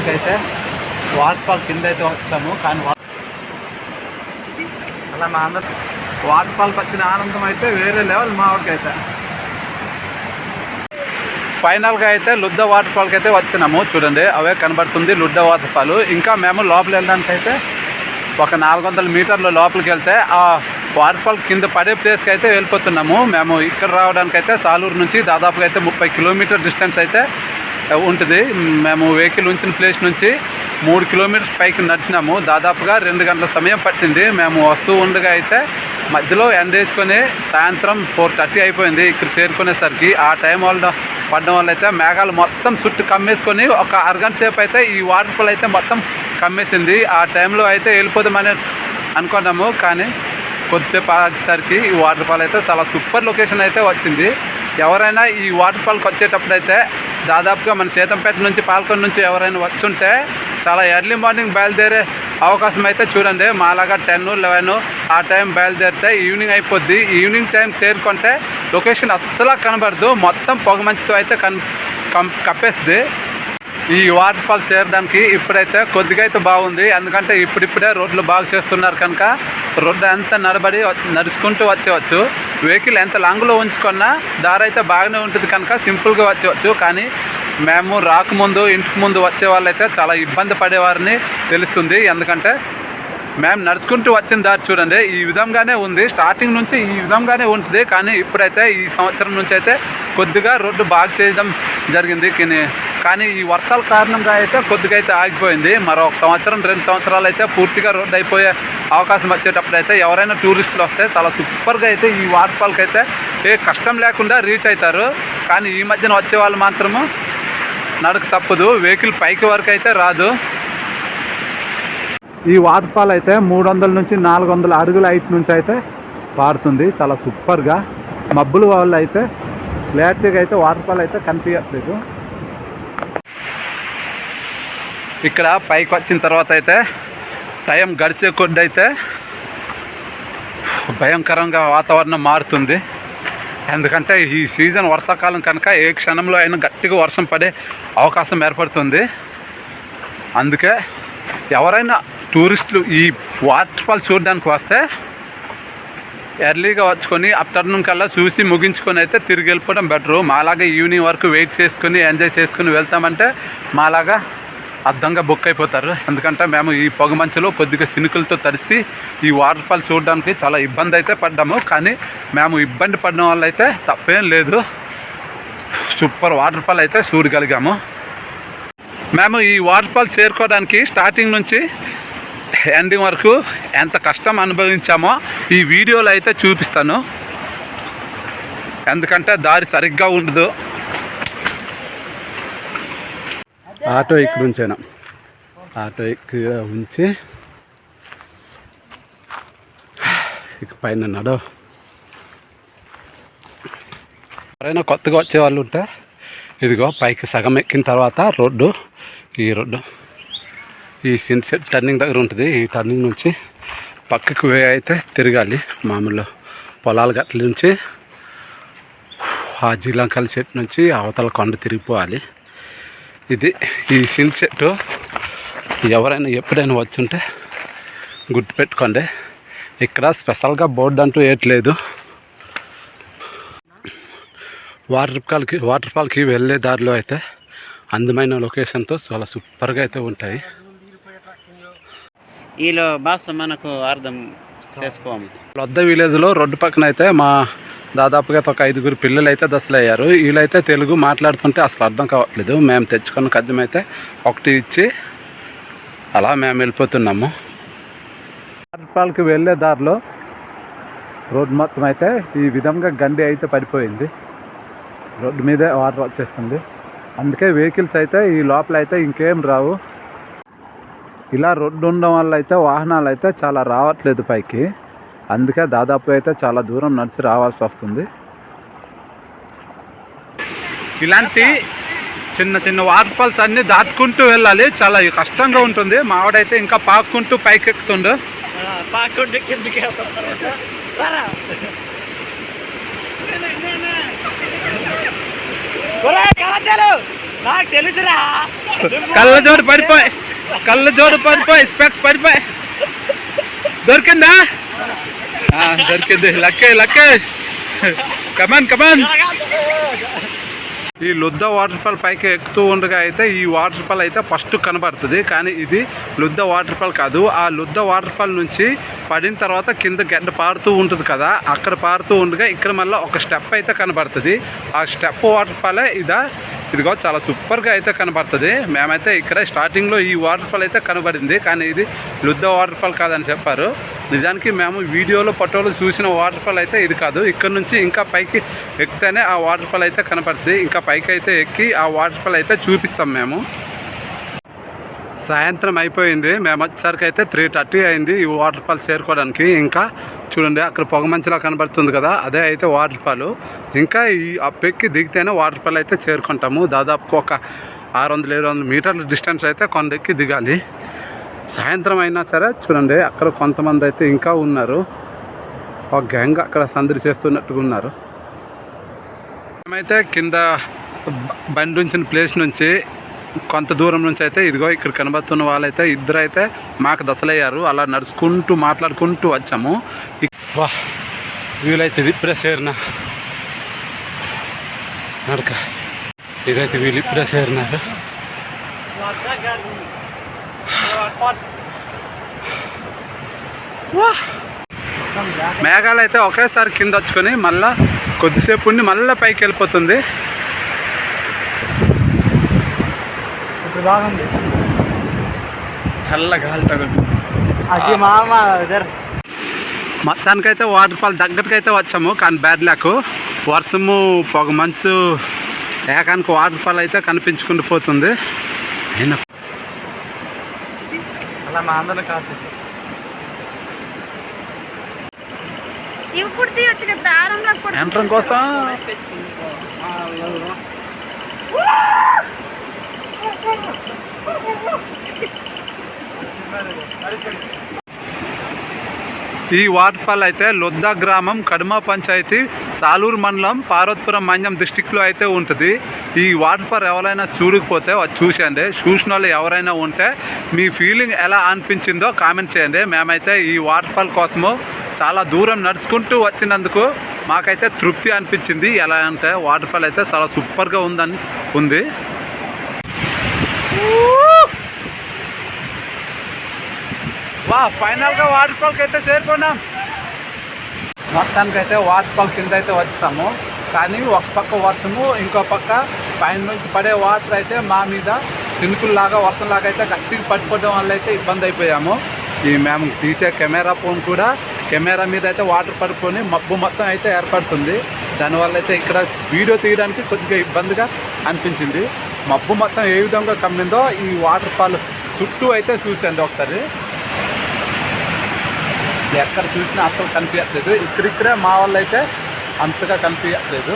మొత్తానికి అయితే water fall కింద అయితే వచ్చాము కానీ అలా మా అందరు వాటర్ ఫాల్ వచ్చిన ఆనందం అయితే వేరే లెవెల్ మా వాడికి అయితే ఫైనల్గా అయితే లుద్ద వాటర్ ఫాల్కి అయితే వచ్చినాము చూడండి అవే కనబడుతుంది లుద్ద వాటర్ ఫాల్. ఇంకా మేము లోపల వెళ్ళడానికి అయితే ఒక నాలుగు వందల మీటర్ల లోపలికి వెళ్తే ఆ వాటర్ ఫాల్ కింద పడే ప్లేస్కి అయితే వెళ్ళిపోతున్నాము. మేము ఇక్కడ రావడానికి అయితే సాలూరు నుంచి దాదాపుగా అయితే ముప్పై కిలోమీటర్ డిస్టెన్స్ అయితే ఉంటుంది. మేము వెహికల్ ఉంచిన ప్లేస్ నుంచి మూడు కిలోమీటర్స్ పైకి నడిచినాము. దాదాపుగా రెండు గంటల సమయం పట్టింది. మేము వస్తూ ఉండగా అయితే మధ్యలో ఎండ వేసుకొని సాయంత్రం ఫోర్ థర్టీ అయిపోయింది. ఇక్కడ చేరుకునేసరికి ఆ టైం వల్ల పడడం వల్ల అయితే మేఘాలు మొత్తం చుట్టూ కమ్మేసుకొని ఒక అరగంట సేపు అయితే ఈ వాటర్ ఫాల్ అయితే మొత్తం కమ్మేసింది. ఆ టైంలో అయితే వెళ్ళిపోదామని అనుకున్నాము. కానీ కొద్దిసేపు ఆగేసరికి ఈ వాటర్ ఫాల్ అయితే చాలా సూపర్ లొకేషన్ అయితే వచ్చింది. ఎవరైనా ఈ వాటర్ ఫాల్కి వచ్చేటప్పుడు అయితే దాదాపుగా మన సీతంపేట నుంచి పాల్కొండ నుంచి ఎవరైనా వచ్చుంటే చాలా ఎర్లీ మార్నింగ్ బయలుదేరే అవకాశం అయితే చూడండి. మాలాగా టెన్ లెవెన్ ఆ టైం బయలుదేరితే ఈవినింగ్ అయిపోద్ది. ఈవినింగ్ టైం చేరుకుంటే లొకేషన్ అస్సలు కనబడదు. మొత్తం పొగ మంచుతో అయితే కన్ కప్పేస్తుంది. ఈ వాటర్ ఫాల్స్ చేరడానికి ఇప్పుడైతే కొద్దిగా అయితే బాగుంది. ఎందుకంటే ఇప్పుడిప్పుడే రోడ్లు బాగు చేస్తున్నారు కనుక రోడ్డు అంతా నడబడి వ- నడుచుకుంటూ వచ్చేవచ్చు వెహికల్ ఎంత లాంగ్లో ఉంచుకున్నా దారి అయితే బాగానే ఉంటుంది కనుక సింపుల్గా వచ్చేవచ్చు. కానీ మేము రాకముందు ఇంటికి ముందు వచ్చే వాళ్ళైతే చాలా ఇబ్బంది పడేవారని తెలుస్తుంది. ఎందుకంటే మేము నడుచుకుంటూ వచ్చిన దారి చూడండి ఈ విధంగానే ఉంది. స్టార్టింగ్ నుంచి ఈ విధంగానే ఉంటుంది. కానీ ఇప్పుడైతే ఈ సంవత్సరం నుంచి అయితే కొద్దిగా రోడ్డు బాగా చేయడం జరిగింది. కానీ కానీ ఈ వర్షాల కారణంగా అయితే కొద్దిగా అయితే ఆగిపోయింది. మరో ఒక సంవత్సరం రెండు సంవత్సరాలు అయితే పూర్తిగా రోడ్ అయిపోయే అవకాశం వచ్చేటప్పుడు అయితే ఎవరైనా టూరిస్టులు వస్తే చాలా సూపర్గా అయితే ఈ వాటర్ ఫాల్కి అయితే ఏ కష్టం లేకుండా రీచ్ అవుతారు. కానీ ఈ మధ్యన వచ్చే వాళ్ళు మాత్రము నడక తప్పదు. వెహికల్ పైకి వరకు అయితే రాదు. ఈ వాటర్ ఫాల్ అయితే మూడు వందల నుంచి నాలుగు వందల అడుగుల హైట్ నుంచి అయితే పారుతుంది. చాలా సూపర్గా మబ్బుల వల్ల అయితే క్లారిటీగా అయితే వాటర్ ఫాల్ అయితే కనిపించట్లేదు. ఇక్కడ పైకి వచ్చిన తర్వాత అయితే టైం గడిచే కొద్ది అయితే భయంకరంగా వాతావరణం మారుతుంది. ఎందుకంటే ఈ సీజన్ వర్షాకాలం కనుక ఏ క్షణంలో అయినా గట్టిగా వర్షం పడే అవకాశం ఏర్పడుతుంది. అందుకే ఎవరైనా టూరిస్టులు ఈ వాటర్ ఫాల్ చూడడానికి వస్తే ఎర్లీగా వచ్చుకొని ఆఫ్టర్నూన్ కల్లా చూసి ముగించుకొని అయితే తిరిగి వెళ్ళిపోవడం బెటరు. మాలాగా ఈవినింగ్ వరకు వెయిట్ చేసుకుని ఎంజాయ్ చేసుకుని వెళ్తామంటే మాలాగా అర్థంగా బుక్ అయిపోతారు. ఎందుకంటే మేము ఈ పొగ మంచులో కొద్దిగా సినుకులతో తడిసి ఈ వాటర్ ఫాల్ చూడడానికి చాలా ఇబ్బంది అయితే పడ్డాము. కానీ మేము ఇబ్బంది పడిన వాళ్ళు అయితే తప్పేం లేదు. సూపర్ వాటర్ ఫాల్ అయితే చూడగలిగాము. మేము ఈ వాటర్ ఫాల్ చేరుకోవడానికి స్టార్టింగ్ నుంచి ఎండింగ్ వరకు ఎంత కష్టం అనుభవించామో ఈ వీడియోలో అయితే చూపిస్తాను. ఎందుకంటే దారి సరిగ్గా ఉండదు. ఆటో ఇక్కడ ఉంచాను. ఆటో ఇక్కడ ఉంచి ఇక పైన నడో ఎవరైనా కొత్తగా వచ్చేవాళ్ళు ఉంటే ఇదిగో పైకి సగం ఎక్కిన తర్వాత రోడ్డు ఈ రోడ్డు. ఈ సిన్సెట్ టర్నింగ్ దగ్గర ఉంటుంది ఈ టర్నింగ్ నుంచి పక్కకు వే అయితే తిరగాలి మామూలు పొలాల గట్ల నుంచి. ఆ జీలంకల్ సెట్ నుంచి అవతల కొండ తిరిగిపోవాలి. ఇది ఈ సిన్సెట్ ఎవరైనా ఎప్పుడైనా వచ్చుంటే గుర్తుపెట్టుకోండి. ఇక్కడ స్పెషల్గా బోర్డు అంటూ ఏట్లేదు వాటర్ ఫాల్కి వాటర్ ఫాల్కి వెళ్ళే దారిలో అయితే అందమైన లొకేషన్తో చాలా సూపర్గా అయితే ఉంటాయి. వీళ్ళు భాష మనకు అర్థం చేసుకోము లొద్ద విలేజ్లో రోడ్డు పక్కన అయితే మా దాదాపుగా ఒక ఐదుగురు పిల్లలు అయితే దశలు అయ్యారు వీళ్ళైతే తెలుగు మాట్లాడుతుంటే అసలు అర్థం కావట్లేదు. మేము తెచ్చుకున్న ఖద్యం అయితే ఒకటి ఇచ్చి అలా మేము వెళ్ళిపోతున్నాము. వాటర్ఫాల్కి వెళ్ళే దారిలో రోడ్డు మొత్తం అయితే ఈ విధంగా గండి అయితే పడిపోయింది. రోడ్డు మీదే వాటర్ వచ్చేస్తుంది అందుకే వెహికల్స్ అయితే ఈ లోపల అయితే ఇంకేం రావు. ఇలా రోడ్డు ఉండడం వల్ల అయితే వాహనాలు అయితే చాలా రావట్లేదు పైకి. అందుకే దాదాపు అయితే చాలా దూరం నడిచి రావాల్సి వస్తుంది. ఇలాంటి చిన్న చిన్న వాటర్ ఫాల్స్ అన్ని దాటుకుంటూ వెళ్ళాలి. చాలా కష్టంగా ఉంటుంది. మావాడైతే ఇంకా పాక్కుంటూ పైకెక్కుతుండు. కిందకి నాకు తెలుసురా కళ్ళ జోడు పడిపోయి కళ్ళ జోడు పడిపోయి స్పెక్స్ పడిపోయి. దొరికిందా? దొరికింది. లక్కే లక్కే. కమాన్ కమాన్ ఈ లుద్ద వాటర్ ఫాల్ పైకి ఎక్కుతూ ఉండగా అయితే ఈ వాటర్ ఫాల్ అయితే ఫస్ట్ కనబడుతుంది. కానీ ఇది లుద్ద వాటర్ ఫాల్ కాదు. ఆ లుద్ద వాటర్ ఫాల్ నుంచి పడిన తర్వాత కింద గడ్డ పారుతూ ఉంటుంది కదా అక్కడ పారుతూ ఉండగా ఇక్కడ మళ్ళీ ఒక స్టెప్ అయితే కనబడుతుంది. ఆ స్టెప్ వాటర్ ఫాలే ఇదా. ఇదిగో చాలా సూపర్గా అయితే కనబడుతుంది. మేమైతే ఇక్కడ స్టార్టింగ్లో ఈ వాటర్ ఫాల్ అయితే కనబడింది. కానీ ఇది లుద్ద వాటర్ ఫాల్ కాదని చెప్పారు. నిజానికి మేము వీడియోలో ఫోటోలు చూసిన వాటర్ ఫాల్ అయితే ఇది కాదు. ఇక్కడ నుంచి ఇంకా పైకి ఎక్కితేనే ఆ వాటర్ ఫాల్ అయితే కనపడుతుంది. ఇంకా పైకి అయితే ఎక్కి ఆ వాటర్ ఫాల్ అయితే చూపిస్తాం మేము. సాయంత్రం అయిపోయింది. మేము వచ్చేసరికి అయితే త్రీ థర్టీ అయింది ఈ వాటర్ ఫాల్ చేరుకోవడానికి. ఇంకా చూడండి అక్కడ పొగమంచులా కనబడుతుంది కదా అదే అయితే వాటర్ ఫాల్ ఇంకా ఈ అప్పెక్కి దిగితేనే వాటర్ ఫాల్ అయితే చేరుకుంటాము. దాదాపు ఒక ఆరు వందల ఏడు వందల మీటర్ల డిస్టెన్స్ అయితే కొండెక్కి దిగాలి. సాయంత్రం అయినా సరే చూడండి అక్కడ కొంతమంది అయితే ఇంకా ఉన్నారు. ఒక గ్యాంగ్ అక్కడ సందడి చేస్తున్నట్టుగా ఉన్నారు. మేమైతే కింద బ- బండి ఉంచిన ప్లేస్ నుంచి కొంత దూరం నుంచి అయితే ఇదిగో ఇక్కడ కనబడుతున్న వాళ్ళైతే ఇద్దరు అయితే మాకు దశలయ్యారు. అలా నడుచుకుంటూ మాట్లాడుకుంటూ వచ్చాము. వా వీలైతే ఇప్పుడే చేరిన. నడక. ఇదైతే వీళ్ళు ఇప్పుడే చేరినారు. మేఘాలు అయితే ఒకేసారి కింద వచ్చుకొని మళ్ళా కొద్దిసేపు ఉండి మళ్ళీ పైకి వెళ్ళిపోతుంది. ఇప్పుడు బాగుంది. చల్ల గాలి తగులుతుంది. అది మామ ఇద్దరు మొత్తానికైతే వాటర్ ఫాల్ దగ్గరకైతే వచ్చాము కానీ బ్యాడ్ ల్యాక్ వర్షము పొగ మంచు ఏకానికి వాటర్ ఫాల్ అయితే కనిపించుకుంటూ పోతుంది. అయినా అలా మా అందరం కాదు. దారంలో కూడా ఎంట్రం కోసం? ఈ వాటర్ ఫాల్ అయితే లొద్దా గ్రామం కడమ పంచాయతీ సాలూరు మండలం పార్వతపురం మంజం డిస్టిక్లో అయితే ఉంటుంది. ఈ వాటర్ ఫాల్ ఎవరైనా చూడకపోతే చూసండి చూసిన వాళ్ళు ఎవరైనా ఉంటే మీ ఫీలింగ్ ఎలా అనిపించిందో కామెంట్ చేయండి. మేమైతే ఈ వాటర్ ఫాల్ కోసము చాలా దూరం నడుచుకుంటూ వచ్చినందుకు మాకైతే తృప్తి అనిపించింది. ఎలా అంటే వాటర్ ఫాల్ అయితే చాలా సూపర్గా ఉందని ఉంది. వా ఫైనల్గా వాటర్ ఫాల్కి అయితే చేరుకున్నాం. మొత్తానికి అయితే వాటర్ ఫాల్ కింద అయితే వచ్చాము. కానీ ఒక పక్క వర్షము ఇంకో పక్క పైన నుంచి పడే వాటర్ అయితే మా మీద సినుకుల్లాగా వర్షంలాగా అయితే గట్టిగా పట్టుకోవడం వల్ల అయితే ఇబ్బంది అయిపోయాము. ఈ మేము తీసే కెమెరా ఫోన్ కూడా కెమెరా మీద అయితే వాటర్ పడుకొని మబ్బు మొత్తం అయితే ఏర్పడుతుంది. దానివల్ల అయితే ఇక్కడ వీడియో తీయడానికి కొద్దిగా ఇబ్బందిగా అనిపించింది. మబ్బు మొత్తం ఏ విధంగా కమ్మిందో ఈ వాటర్ ఫాల్ చుట్టూ అయితే చూసండి ఒకసారి. ఎక్కడ చూసినా అసలు కనిపించట్లేదు. ఇక్కడిక్కడే మా వాళ్ళు అయితే అంతగా కనిపించట్లేదు.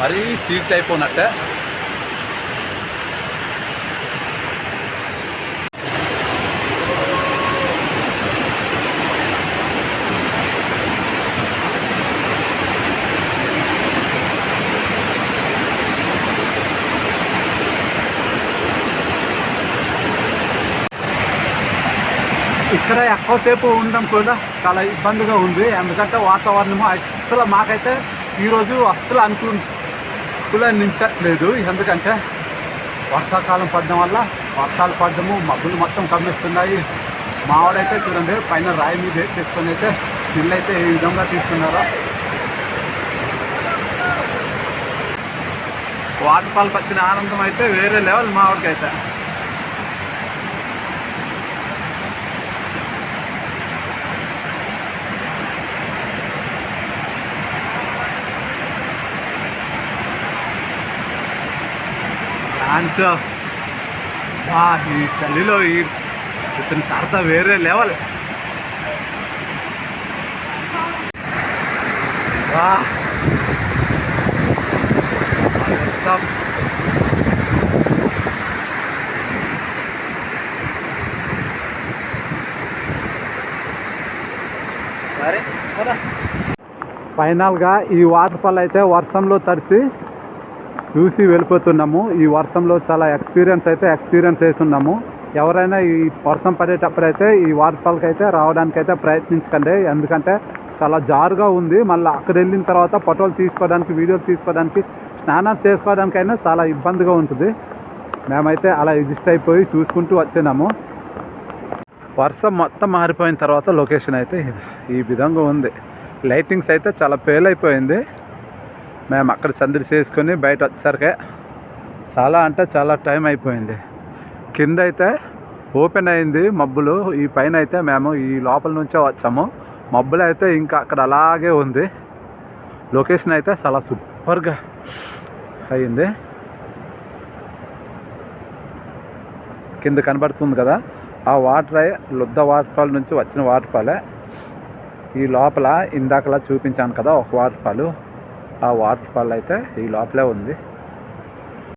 మరీ సీట్ అయిపోయినట్టే. ఇక్కడ ఎక్కువసేపు ఉండడం కూడా చాలా ఇబ్బందిగా ఉంది. ఎందుకంటే వాతావరణము అసలు మాకైతే ఈరోజు అస్సలు అనుకూలించట్లేదు ఎందుకంటే వర్షాకాలం పడడం వల్ల వర్షాలు పడడము మబ్బులు మొత్తం కమ్మిస్తున్నాయి. మావాడైతే చూడండి పైన రాయి మీద తీసుకొని అయితే స్టిల్ అయితే ఏ విధంగా తీసుకున్నారో వాటర్ ఫాల్కి వచ్చిన ఆనందం అయితే వేరే లెవెల్ మావాడికైతే డాన్స్ వా ఈ చలిలో ఈ ఇతని సరదా వేరే లెవెల్ వా Stop. ఫైనల్గా ఈ వాటర్ ఫాల్ అయితే వర్షంలో తడిసి చూసి వెళ్ళిపోతున్నాము. ఈ వర్షంలో చాలా ఎక్స్పీరియన్స్ అయితే ఎక్స్పీరియన్స్ చేస్తున్నాము. ఎవరైనా ఈ వర్షం పడేటప్పుడు అయితే ఈ వాటర్ఫాల్కి అయితే రావడానికి అయితే ప్రయత్నించకండి. ఎందుకంటే చాలా జారుగా ఉంది. మళ్ళీ అక్కడ వెళ్ళిన తర్వాత ఫోటోలు తీసుకోవడానికి వీడియోలు తీసుకోవడానికి స్నానం చేసుకోవడానికైనా చాలా ఇబ్బందిగా ఉంటుంది. మేమైతే అలా ఎగ్జిస్ట్ అయిపోయి చూసుకుంటూ వచ్చినాము. వర్షం మొత్తం మారిపోయిన తర్వాత లొకేషన్ అయితే ఈ విధంగా ఉంది. లైటింగ్స్ అయితే చాలా ఫెయిల్ అయిపోయింది. మేము అక్కడ సందడి చేసుకొని బయట వచ్చేసరికి చాలా అంటే చాలా టైం అయిపోయింది. కింద అయితే ఓపెన్ అయింది మబ్బులు. ఈ పైన అయితే మేము ఈ లోపల నుంచే వచ్చాము. మబ్బులు అయితే ఇంకా అక్కడ అలాగే ఉంది. లొకేషన్ అయితే చాలా సూపర్గా అయింది. కింద కనబడుతుంది కదా ఆ వాటర్ లుద్ద వాటర్ ఫాల్ నుంచి వచ్చిన వాటర్ ఫాలే. ఈ లోపల ఇందాకలా చూపించాను కదా ఒక వాటర్ ఫాల్. ఆ వాటర్ ఫాల్ అయితే ఈ లోపలే ఉంది.